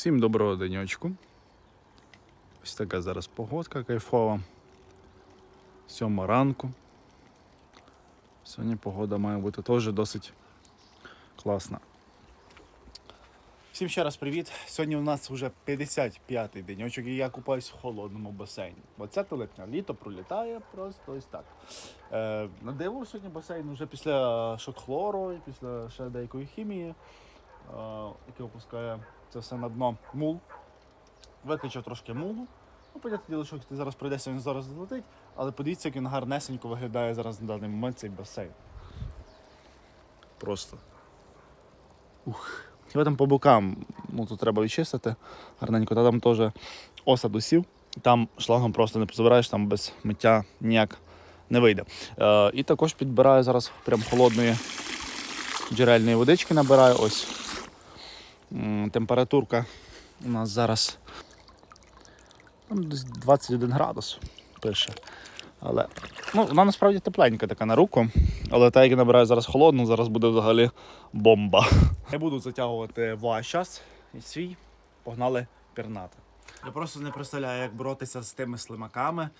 Всім доброго денечку. Ось така зараз погодка кайфова. Сьома ранку. Сьогодні погода має бути теж досить класна. Всім ще раз привіт. Сьогодні у нас вже 55-й денечок і я купаюсь в холодному басейні. Бо це липня. Літо пролітає просто ось так. Е, на диво сьогодні басейн вже після шок-хлору і після ще деякої хімії, е, яке опускає це все на дно мул. Викачав трошки мулу. Ну, понятне діло, що ти зараз пройдеться, він зараз злетить, але подивіться, як він гарнесенько виглядає зараз на даний момент цей басейн. Просто. Ух. Хіба там по бокам, ну тут треба відчистити гарненько, та там теж осад усів. Там шлангом просто не позабираєш, там без миття ніяк не вийде. Е, і також підбираю зараз прям холодної джерельної водички набираю. Ось температурка у нас зараз там десь 21 градус пише. Але ну, вона насправді тепленька така на руку. Але та, як я набираю зараз холодну, зараз буде взагалі бомба. Не буду затягувати ваш час і свій. Погнали пірнати. Я просто не представляю, як боротися з тими слимаками,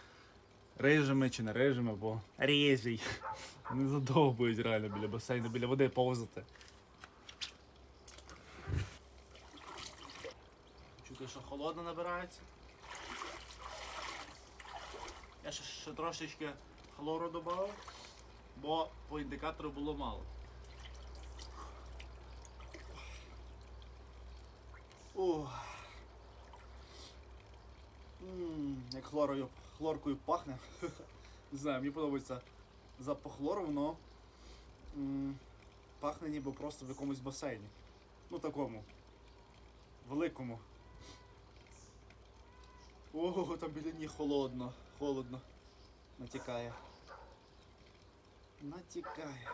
рижими чи не рижими, бо ріжий. Вони задовбують реально біля басейну, біля води повзати. Чути, що холодно набирається. Я ще, ще трошечки хлору додав, бо по індикатору було мало. Ух. М, Як хлорою, хлоркою пахне. Не знаю, мені подобається запах хлору, воно м, пахне ніби просто в якомусь басейні. Ну такому. Великому. Ого, там біля ніг холодно, холодно. Натікає. Натікає.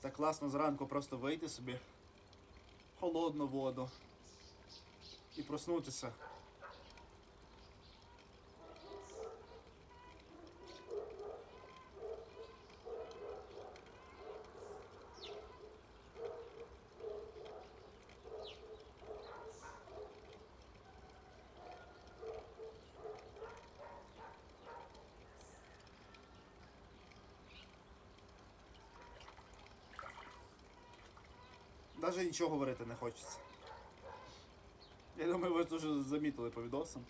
Так класно зранку просто вийти собі холодну воду і проснутися. Навіть нічого говорити не хочеться. Я думаю, ви дуже замітили по відосам.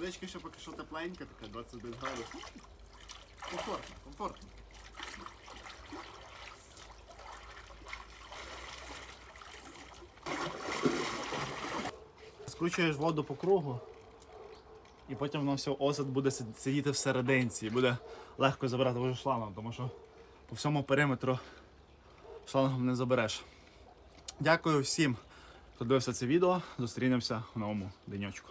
Водичка ще поки що тепленька, така 21 градус. Комфортно, комфортно. Скручуєш воду по кругу, і потім воно все осад буде сидіти всерединці і буде легко забирати вже шлангом, тому що по всьому периметру шлангом не забереш. Дякую всім, хто дивився це відео. Зустрінемося в новому денечку.